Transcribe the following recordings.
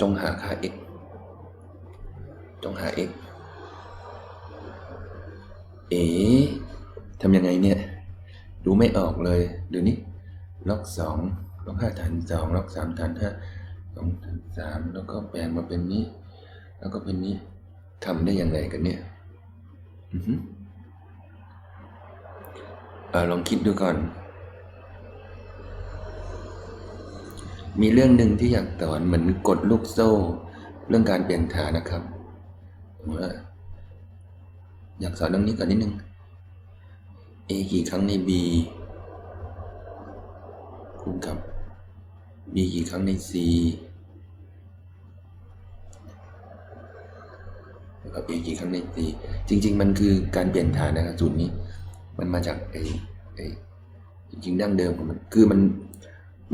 จงหาค่า x จงหา x เอ๋ทำยังไงเนี่ย ดูไม่ออกเลยเดี๋ยวนี้ล็อกสองล็อกห้าฐานสองล็อกสามฐานห้าสองฐานสามแล้วก็แปลงมาเป็นนี้ แล้วก็เป็นนี้ทำได้ยังไงกันเนี่ยอือฮึลองคิดดูก่อน มีเรื่องหนึ่งที่อยากสอนเหมือนกดลูกโซ่ เรื่องการเปลี่ยนฐานนะครับผมว่าอยากสอนเรื่องนี้ก่อนนิดนึง a กี่ครั้งใน b คูณกับ b กี่ครั้งใน c แล้วก็ a กี่ครั้งใน c จริง ๆ มันคือการเปลี่ยนฐานนะครับสูตรนี้ มันมาจากไอ้ไอ้จริงๆดั้งเดิมของมัน คือมัน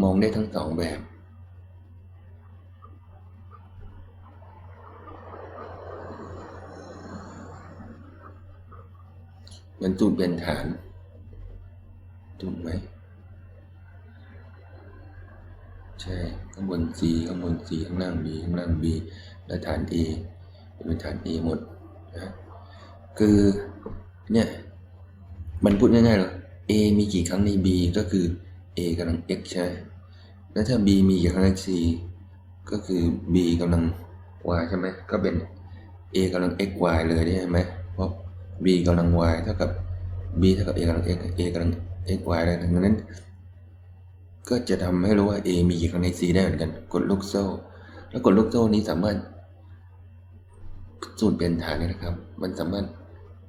มองได้ทั้งสองแบบ มือนสูตรเปลี่ยนฐานถูกไหมใช่ข้างบน C ข้างบน C ข้างล่าง B ข้างล่าง B และฐาน A เป็นฐาน A หมดนะคือเนี่ยมันพูดง่ายๆเลย A มีกี่ครั้งใน B ก็คือ A กำลัง x ใช่แล้วถ้า B มีกี่ครั้งใน C ก็คือ B กำลัง y ใช่ไหมก็เป็น A กำลัง x y เลยใช่ไหม B กำลัง y เท่ากับ B เท่ากับ A กำลัง x A กำลัง x y เลยดังนั้น ก็จะทำให้รู้ว่า A มีกี่ครั้งใน C ได้เหมือนกัน กดลูกโซ่ แล้วกดลูกโซ่นี้สามารถสูตรเปลี่ยนฐานนี่นะครับ มันสามารถ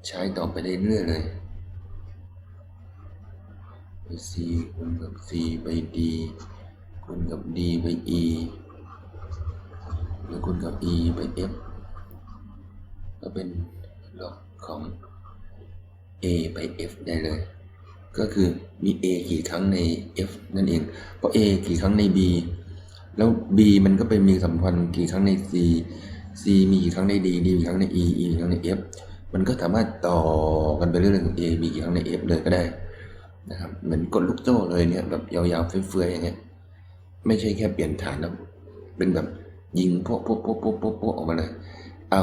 ใช้ต่อไปได้เรื่อยเลยไป C คูณกับ C ไป D คูณกับ D ไป E หรือคูณกับ E ไป F ก็เป็นล็อก ของ A ไป F ได้เลย ก็คือมี A กี่ครั้งใน F นั่นเอง เพราะ A กี่ครั้งใน B แล้ว B มันก็ไปมีสัมพันธ์กี่ครั้งใน C C มีกี่ครั้งใน D D มีกี่ครั้งใน E E มีกี่ครั้งใน F มันก็สามารถต่อกันไปเรื่อยๆ A มีกี่ครั้งใน F เลยก็ได้นะครับเหมือนกดลูกโซ่เลยเนี่ยแบบยาวๆเฟื่อยๆอย่างเงี้ยไม่ใช่แค่เปลี่ยนฐานแล้วเป็นแบบยิงโป๊ะโป๊ะโป๊ะโป๊ะโป๊ะโป๊ะออกมาเลย เอา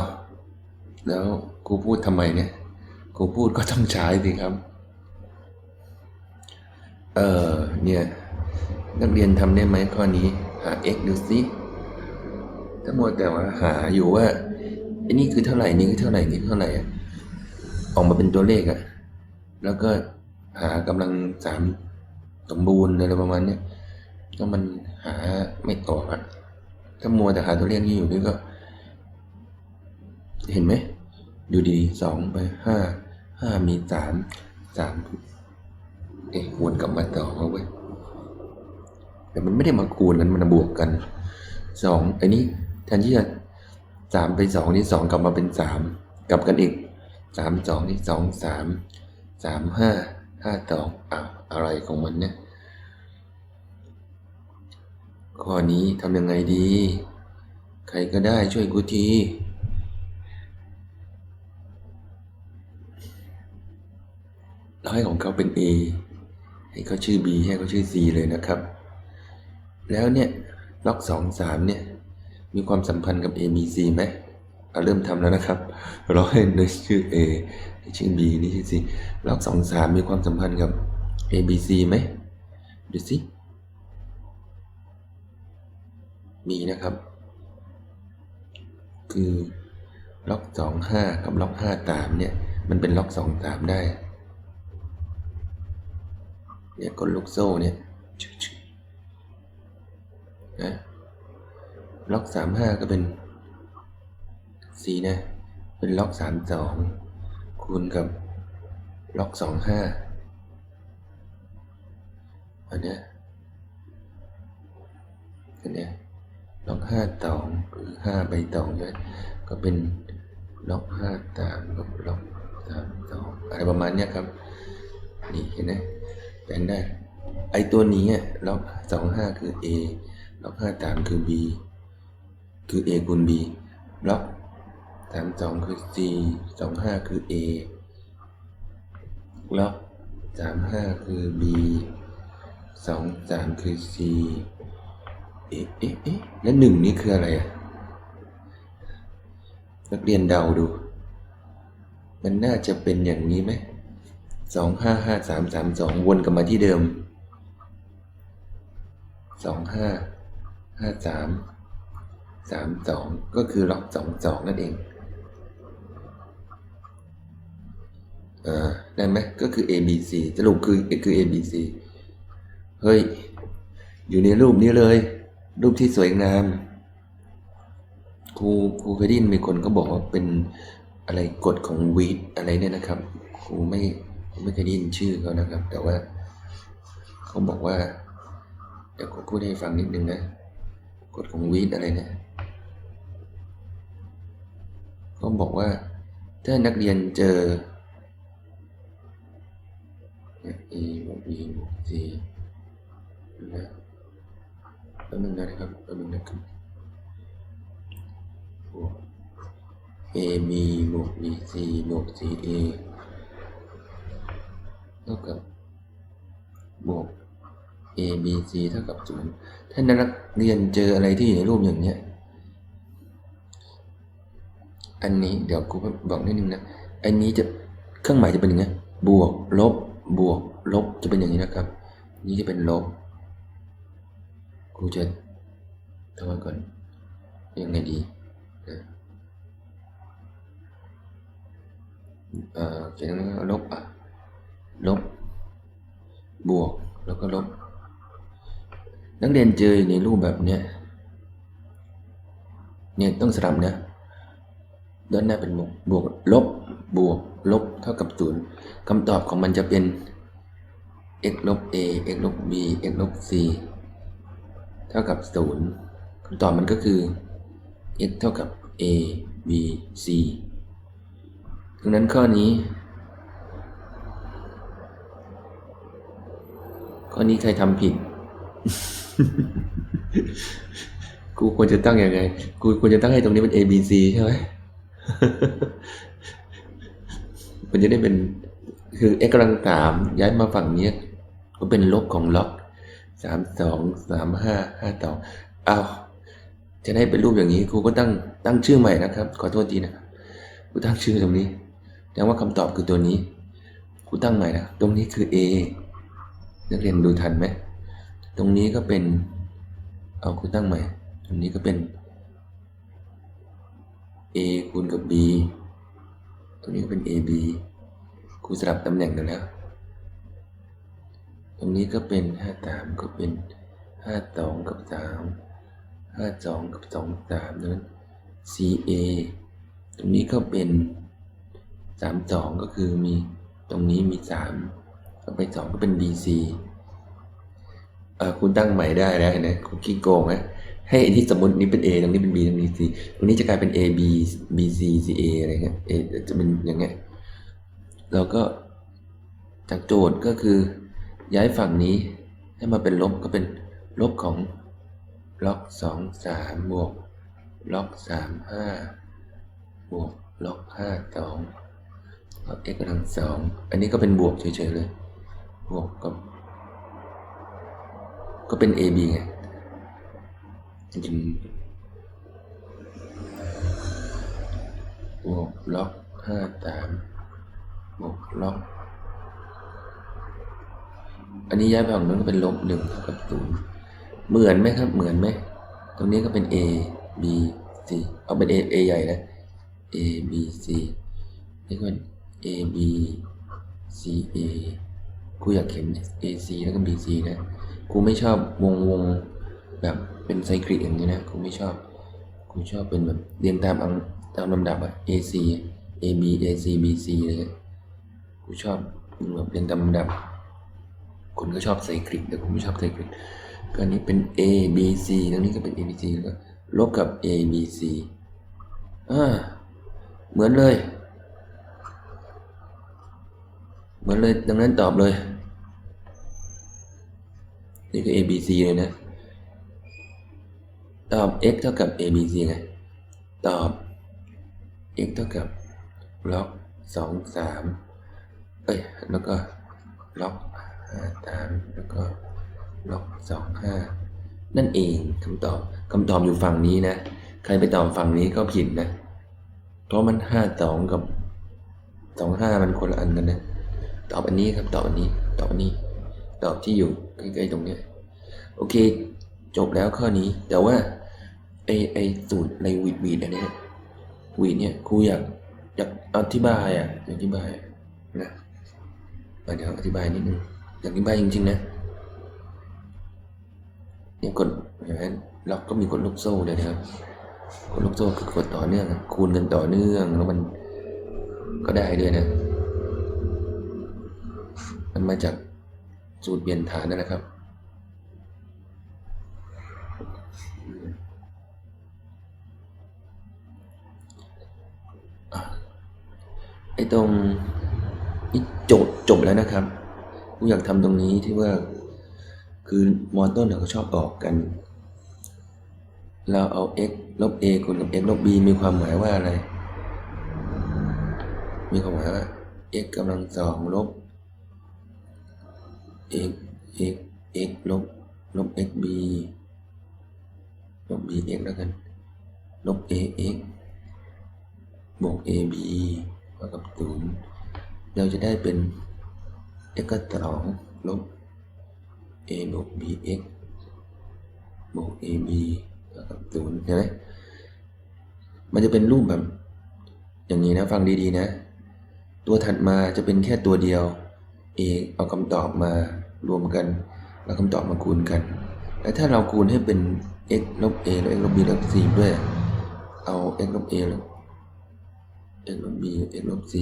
แล้วครูพูดทำไมเนี่ยครูพูดก็ต้องใช้สิครับ เออเนี่ย นักเรียนทำได้ไหมข้อนี้ หา x ดูสิถ้ามัวแต่ว่าหาอยู่ว่าไอ้นี่คือเท่าไหร่นี่คือเท่าไหร่นี่เท่าไหร่ออกมาเป็นตัวเลขอะแล้วก็หากำลังสามสมบูรณ์อะไรประมาณเนี้ยก็มันหาไม่ออกอะถ้ามัวแต่หาตัวเลขนี้อยู่นี่ก็ เห็นไหม ดูดีสองไปห้าห้ามีสามสามเอ๊ะวนกลับมาต่อเอาไว้ยแต่มันไม่ได้มาคูณกันมันมาบวกกันสองไอ้นี้แทนที่จะสามไปสองนี่สองกลับมาเป็นสามกลับกันอีกสามสองนี่สองสามสามห้าห้าสองอ้าวอะไรของมันเนี่ยข้อนี้ทำยังไงดี ใครก็ได้ช่วยกูที เราให้ของเขาเป็น A ให้เขาชื่อ B ให้เขาชื่อ C เลยนะครับ แล้วเนี่ยล็อกสองสามเนี่ยมีความสัมพันธ์กับ A B C ไหมเอาเริ่มทำแล้วนะครับเราให้ในชื่อ A ให้ชื่อ B นี่ชื่อ C ล็อกสองสามมีความสัมพันธ์กับ A B C ไหมดูสิมีนะครับ คือล็อกสองห้ากับล็อกห้าสามเนี่ย มันเป็นล็อกสองสามได้ เนี่ยกดลูกโซ่เนี่ยชึกๆนะล็อกสามห้าก็เป็นสีนะ เป็นล็อกสามสองคูณกับล็อกสองห้าอันเนี้ยอันเนี้ยล็อกห้าตองคือห้าใบตองใช่ไหมก็เป็นล็อกห้าตามกับล็อกสามสองอะไรประมาณเนี้ยครับ นี่เห็นไหม แปลงได้ไอตัวนี้ล็อกสองห้าคือ A ล็อกห้าสามคือ B คือ A คูณ B ล็อกสามสองคือ C สองห้าคือ A ล็อกสามห้าคือ B สองสามคือ C เอ๊ะเอ๊ะเอ๊ะแล้วหนึ่งนี่คืออะไรอะนักเรียนเดาดู มันน่าจะเป็นอย่างนี้ไหม สองห้าห้าสามสามสองวนกลับมาที่เดิมสองห้าห้าสามสามสองก็คือล็อกสองสองนั่นเองอ่าได้ไหมก็คือ A B C สรุปคือคือ A B C เฮ้ย อยู่ในรูปนี้เลย รูปที่สวยงามครูครูเคยได้ยินมีคนก็บอกว่าเป็นอะไรกฎของวีดอะไรเนี่ยนะครับ ครูไม่ ไม่เคยได้ยินชื่อเขานะครับ แต่ว่าเขาบอกว่าเดี๋ยวครูพูดให้ฟังนิดนึงนะกฎของวีดอะไรเนี่ยเขาบอกว่า ถ้านักเรียนเจอ a บวก b บวก c นะแป๊บนึงนะครับแป๊บนึงนะครับบวก a b บวก b c บวก c a เท่ากับบวก a b c เท่ากับศูนย์ถ้านักเรียนเจออะไรที่อยู่ในรูปอย่างเนี้ยอันนี้เดี๋ยวครูบอกนิดนึงนะ อันนี้จะเครื่องหมายจะเป็นอย่างนี้ย บวกลบบวกลบจะเป็นอย่างนี้นะครับ นี่จะเป็นลบครูจะทำก่อนยังไงดีนะเอ่อเขียนว่าลบอะ ลบบวกแล้วก็ลบ นักเรียนเจออในรูปแบบเนี้ยเนี่ยต้องสลับนะด้านหน้าเป็นบวกบวกลบบวกลบเท่ากับศูนย์คำตอบของมันจะเป็น x ลบ a x ลบ b x ลบ c เท่ากับศูนย์คำตอบมันก็คือ x เท่ากับ a b c ดังนั้นข้อนี้ ข้อนี้ใครทำผิด กูควรจะตั้งยังไง กูควรจะตั้งให้ตรงนี้เป็น A B C ใช่ไหมมันจะได้เป็น คือ x กำลังสามย้ายมาฝั่งนี้ก็เป็นลบของล็อกสามสองสามห้าห้าต่ออ้าวจะได้เป็นรูปอย่างนี้ครูก็ตั้งตั้งชื่อใหม่นะครับ ขอโทษทีนะครับครูตั้งชื่อตรงนี้แต่ว่าคำตอบคือตัวนี้ครูตั้งใหม่นะตรงนี้คือ A นักเรียนดูทันไหม ตรงนี้ก็เป็น เอาครูตั้งใหม่ ตรงนี้ก็เป็น a คูณกับ b ตรงนี้ก็เป็น ab ครูสลับตำแหน่งกันแล้ว ตรงนี้ก็เป็น53ก็เป็น52กับ 3 52 กับ 2 3นั้น ca ตรงนี้ก็เป็น 32 ก็คือมีตรงนี้มี 3 ก็ไป2ก็เป็น bc เออคุณตั้งใหม่ได้แล้วเห็นะคุณขี้โกงนะให้อันที่สมมตินี้เป็น A ตรงนี้เป็น B ตรงนี้ C ตรงนี้จะกลายเป็น A B B C C A อะไรเงี้ย A จะเป็นอย่างเงี้ยเราก็จากโจทย์ก็คือย้ายฝั่งนี้ให้มาเป็นลบก็เป็นลบของล็อกสองสามบวกล็อกสามห้าบวกล็อกห้าสองล็อก x กำลังสองอันนี้ก็เป็นบวกเฉยๆเลย บวกกับ ก็เป็น A B ไงจริงบวกล็อกห้าสามบวกล็อก อันนี้ย้ายไปฝั่งนู้นก็เป็นลบหนึ่งเท่ากับศูนย์เหมือนไหมครับ เหมือนไหม ตรงนี้ก็เป็น A B C เอาเป็น A A ใหญ่นะ A B C นี่ก็เป็น A B C A กูอยากเขียน A C แล้วก็ B C นะ กูไม่ชอบวงวงแบบเป็นไซคลิกอย่างนี้นะ กูไม่ชอบ กูชอบเป็นแบบเรียงตามตามลำดับอะ A C A B A C B C เงี้ยกูชอบแบบเรียงตามลำดับ คนก็ชอบไซคลิกแต่ผมไม่ชอบไซคลิกก็อันนี้เป็น A B C ตรงนี้ก็เป็น A B C แล้วก็ลบกับ A B C อ่าเหมือนเลย เหมือนเลยดังนั้นตอบเลย นี่คือ A B C เลยนะ ตอบ x เท่ากับ a b c ไง ตอบ x เท่ากับล็อกสองสามเอ้ย แล้วก็ล็อกห้าสามแล้วก็ล็อกสองห้านั่นเองคำตอบคำตอบอยู่ฝั่งนี้นะ ใครไปตอบฝั่งนี้ก็ผิดนะ เพราะมันห้าสองกับสองห้ามันคนละอันกันนะ ตอบอันนี้ครับตอบอันนี้ตอบอันนี้ ตอบที่อยู่ใกล้ๆตรงเนี้ยโอเค จบแล้วข้อนี้แต่ว่าไอไอสูตรในวีดวีดอันเนี้ยวีดเนี่ยครูอยากอยากอธิบายอะอยากอธิบายนะเดี๋ยวอธิบายนิดนึงอยากอธิบายจริงๆนะเนี่ยกดเห็นไหมเราก็มีกดลูกโซ่เลยนะครับกดลูกโซ่คือกดต่อเนื่อง คูณกันต่อเนื่องแล้วมันก็ได้ด้วยนะ มันมาจากสูตรเปลี่ยนฐานนั่นแหละครับ ไอ้ตรงนี่จทย์จบแล้วนะครับกูอยากทำตรงนี้ที่ว่าคือมอต้นเนี่ยเขาชอบออกกัน เราเอา x ลบ a คูณกับ x ลบ b มีความหมายว่าอะไร มีความหมายว่า x กำลังสองลบ x x x ลบลบ x b ลบ b x แล้วกัน ลบ a x บวก a b เท่ากับศูนย์เราจะได้เป็น x ก็สองลบ a บวก b x บวก a b เท่ากับศูนย์เห็นไหมมันจะเป็นรูปแบบ อย่างนี้นะฟังดีๆนะ ตัวถัดมาจะเป็นแค่ตัวเดียว a เอาคำตอบมา รวมกัน แล้วคำตอบมาคูณกัน แล้วถ้าเราคูณให้เป็น x ลบ a แล้ว x ลบ b ลบ c ด้วย เอา x ลบ a ลบ x ลบ b x ลบ c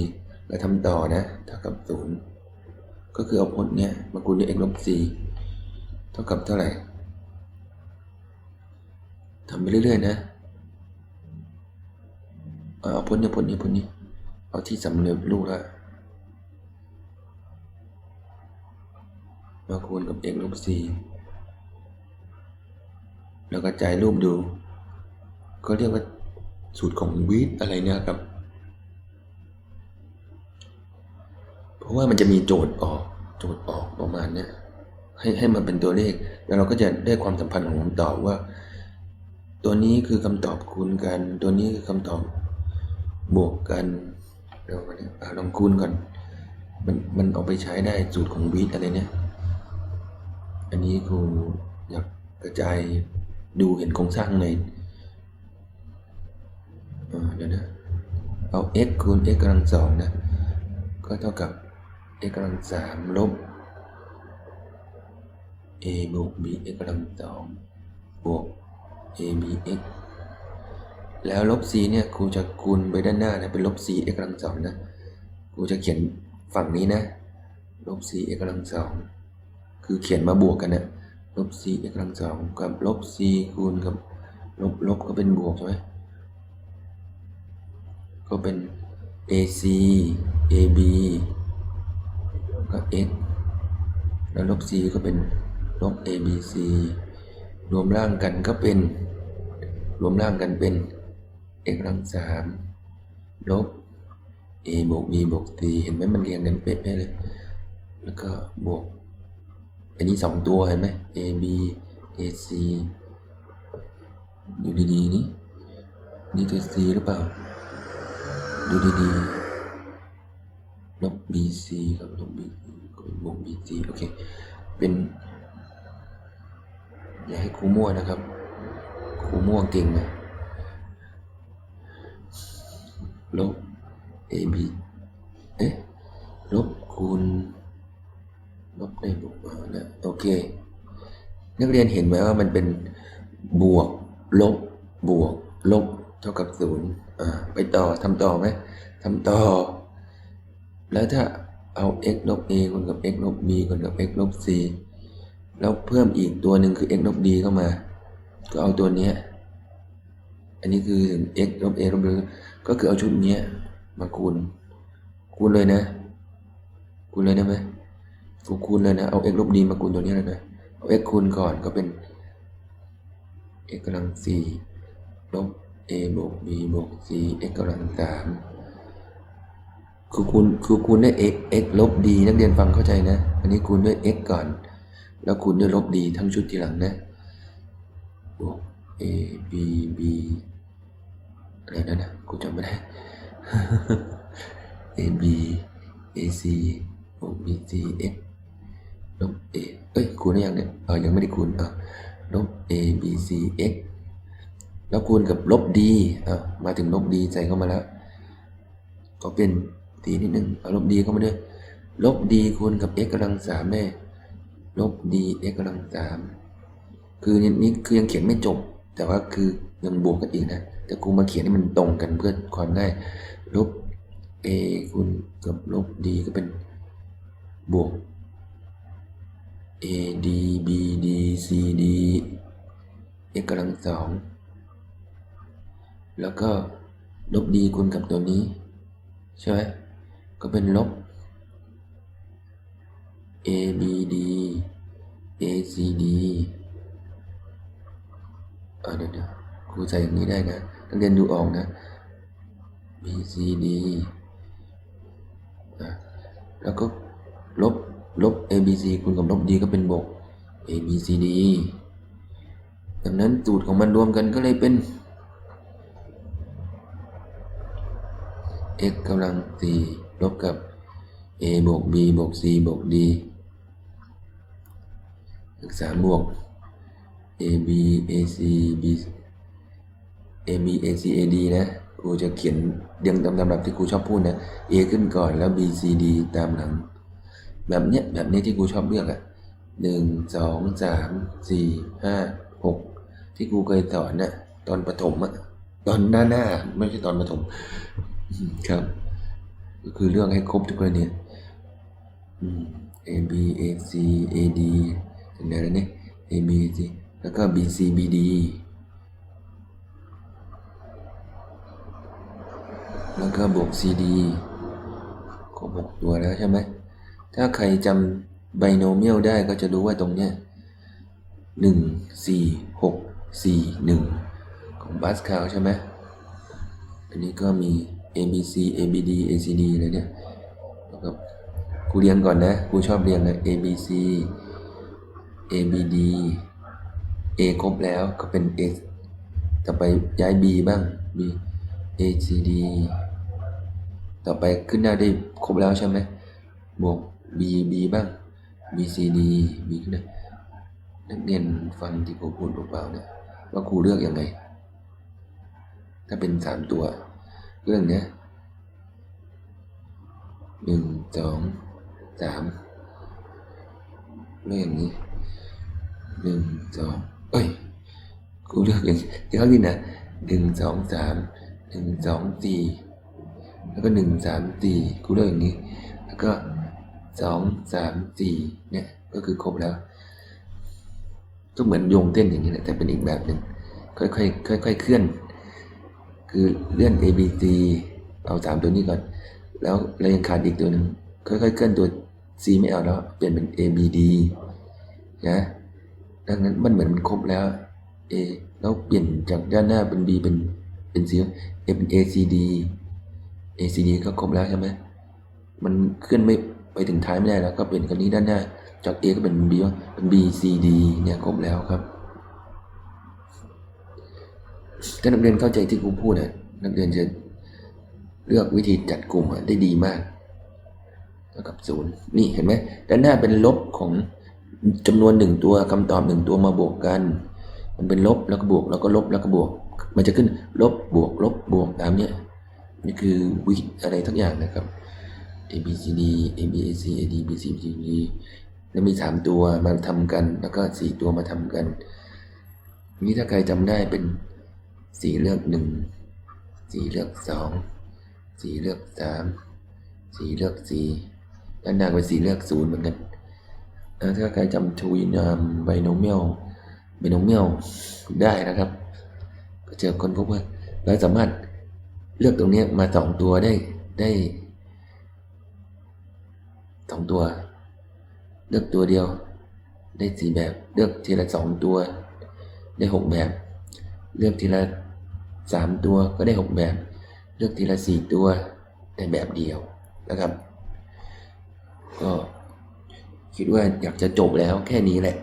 แล้วทำต่อนะเท่ากับศูนย์ก็คือเอาพจน์เนี้ยมาคูณด้วย x ลบ c เท่ากับเท่าไหร่ทำไปเรื่อยๆนะเอาพจน์นี้พจน์นี้พจน์นี้เอาที่สำเร็จรูปแล้ว มาคูณกับ x ลบ c แล้วก็จ่ายรูปดู ก็เรียกว่าสูตรของวิทอะไรเนี่ยครับ เพราะว่ามันจะมีโจทย์ออก โจทย์ออกประมาณเนี้ยให้ให้มันเป็นตัวเลข แล้วเราก็จะได้ความสัมพันธ์ของคำตอบว่า ตัวนี้คือคำตอบคูณกัน ตัวนี้คือคำตอบบวกกันเดี๋ยวมาเนี่ยลองคูณก่อน มันมันเอาไปใช้ได้สูตรของวิทอะไรเนี่ย อันนี้ครูอยากกระจายดูเห็นโครงสร้างในเดี๋ยวนะ เอา x คูณ x กำลังสองนะ ก็เท่ากับ x กำลังสามลบ a บวก b x กำลังสองบวก a b x แล้วลบ c เนี่ยครูจะคูณไปด้านหน้านะเป็นลบ c x กำลังสองนะครูจะเขียนฝั่งนี้นะ ลบ c x กำลังสอง คือเขียนมาบวกกันนะลบ c x กำลังสองกับลบ c คูณกับลบลบก็เป็นบวกใช่ไหมก็เป็น ac ab ก็ x แล้วลบ c ก็เป็นลบ abc รวมร่างกันก็เป็น รวมร่างกันเป็น x กำลังสามลบ a บวก b บวก c เห็นไหมมันเรียงกันเป๊ะๆเลย แล้วก็บวก อันนี้สองตัวเห็นไหม a b a c ดูดีๆ นี่ นี่ตัว c หรือเปล่า ดูดีๆ ลบ bc กับลบ bc กับบวก bc โอเค เป็น อย่าให้ครูมั่วนะครับ ครูมั่วเก่งนะ ลบ ab เอ๊ะ ลบคูณ ลบได้บวกมานะโอเค นักเรียนเห็นไหมว่ามันเป็นบวก ลบบวก ลบ เท่ากับศูนย์อ่าไปต่อทำต่อไหมทำต่อ แล้วถ้าเอา x ลบ a คูณกับ x ลบ b คูณกับ x ลบ c แล้วเพิ่มอีกตัวหนึ่งคือ x ลบ d เข้ามา ก็เอาตัวเนี้ยอันนี้คือ x ลบ a ลบ b ก็คือเอาชุดเนี้ยมาคูณ คูณเลยนะ คูณเลยได้ไหม กูคูณเลยนะ เอา x ลบ d มาคูณตัวนี้เลยนะ เอา x คูณก่อนก็เป็น x กำลังสี่ลบ a บวก b บวก c x กำลังสามคือคูณคูณด้วย x x ลบ d นักเรียนฟังเข้าใจนะ อันนี้คูณด้วย x ก่อน แล้วคูณด้วยลบ d ทั้งชุดทีหลังนะ บวก a b b อะไรนั่นนะกูจำไม่ได้ ab ac บวก bc x ลบ a เอ้ยคูณได้ยังเนี่ยเออยังไม่ได้คูณอะลบ a b c x แล้วคูณกับลบ d อะมาถึงลบ d ใส่เข้ามาแล้ว ก็เป็นตีนิดนึงเอาลบ d เข้ามาด้วยลบ d คูณกับ x กำลังสามได้ลบ d x กำลังสามคือนี่คือยังเขียนไม่จบ แต่ว่าคือยังบวกกันอีกนะ แต่กูมาเขียนให้มันตรงกันเพื่อความง่าย ลบ a คูณกับลบ d ก็เป็นบวก a d b d c d x กำลังสองแล้วก็ลบ d คูณกับตัวนี้ ใช่ไหมก็เป็นลบ a b d a c d อ่าเดี๋ยวเดี๋ยวครูใส่อย่างนี้ได้นะนักเรียนดูออกนะ b c d แล้วก็ลบ ลบ a b c คูณกับลบ d ก็เป็นบวก a b c d ดังนั้นสูตรของมันรวมกันก็เลยเป็น x กำลังสี่ลบกับ a บวก b บวก c บวก d ศึกษาบวก a b a c b a b a c a d นะครูจะเขียนเรียงตามลำดับที่ครูชอบพูดนะ a ขึ้นก่อนแล้ว b c d ตามหลัง แบบเนี้ยแบบนี้ที่ครูชอบเลือกอะหนึ่งสองสามสี่ห้าหกที่ครูเคยสอนนะตอนประถมอะตอนหน้าหน้าไม่ใช่ตอนประถมครับ ก็คือเลือกให้ครบทุกกรณีอืม A B A C A D ถึงไหนแล้วเนี่ย A B C แล้วก็ B C B D แล้วก็บวก C D ครบหกตัวแล้วใช่ไหม ถ้าใครจำไบโนเมียลได้ก็จะรู้ว่าตรงเนี้ยหนึ่งสี่หกสี่หนึ่งของบาสคาลใช่ไหมอันนี้ก็มี A B C A B D A C D เลยเนี่ยแล้วก็ครูเรียนก่อนนะครูชอบเรียนเลย A B C A B D A ครบแล้วก็เป็น A ต่อไปย้าย B บ้าง B A C D ต่อไปขึ้นหน้าได้ครบแล้วใช่ไหมบวก B B บ้าง B C D B นหน้านักเรียนฟังที่ผมพูดเปล่าๆเนี่ยว่าครูเลือกอยังไง ถ้าเป็นสามตัว เรื่องเนี้ยหนึ่งสองสามเรื่องอย่างนี้หนึ่งสองเอ้ยกูเลือกอย่างเดี๋ยวนี้นะหนึ่งสองสามหนึ่งสองสี่แล้วก็หนึ่งสามสี่กูเลือกอย่างนี้ แล้วก็ สองสามสี่เนี่ยก็คือครบแล้ว ก็เหมือนโยงเต้นอย่างนี้แหละแต่เป็นอีกแบบหนึ่งค่อยๆค่อยๆเคลื่อน คือเลื่อน A B C เอาสามตัวนี้ก่อน แล้วเรายังขาดอีกตัวหนึ่งค่อยๆเคลื่อนตัว C ไม่เอาแล้วเปลี่ยนเป็น A B D นะดังนั้นมันเหมือนมันครบแล้ว A แล้วเปลี่ยนจากด้านหน้าเป็น B เป็นเป็น C A เป็น A C D A C D ก็ครบแล้วใช่ไหมมันเคลื่อนไม่ ไปถึงท้ายไม่ได้แล้วก็เปลี่ยนกันนี้ด้านหน้าจาก A ก็เป็น B เป็น B C D เนี่ยครบแล้วครับถ้านักเรียนเข้าใจที่ครูพูดนะนักเรียนจะเลือกวิธีจัดกลุ่มได้ดีมากเท่ากับศูนย์นี่เห็นไหมด้านหน้าเป็นลบของจำนวนหนึ่งตัวคำตอบหนึ่งตัวมาบวกกัน มันเป็นลบแล้วก็บวกแล้วก็ลบแล้วก็บวก มันจะขึ้นลบบวกลบบวกตามเนี้ยนี่คือวิธีอะไรทั้งอย่างนะครับ A B C D A B A C A D B C B C D แล้วมีสามตัวมาทำกัน แล้วก็สี่ตัวมาทำกัน นี่ถ้าใครจำได้เป็นสี่เลือกหนึ่งสี่เลือกสองสี่เลือกสามสี่เลือกสี่ด้านหน้าเป็นสี่เลือกศูนย์เหมือนกันแล้วถ้าใครจำทวีนามไบโนเมียลไบโนเมียลได้นะครับ ก็เจอคนพบว่าเราสามารถเลือกตรงนี้มาสองตัวได้ได้ สองตัว เลือกตัวเดียว ได้สี่แบบ เลือกทีละสองตัว ได้หกแบบ เลือกทีละสามตัวก็ได้หกแบบ เลือกทีละสี่ตัวได้แบบเดียวนะครับ ก็คิดว่าอยากจะจบแล้วแค่นี้แหละ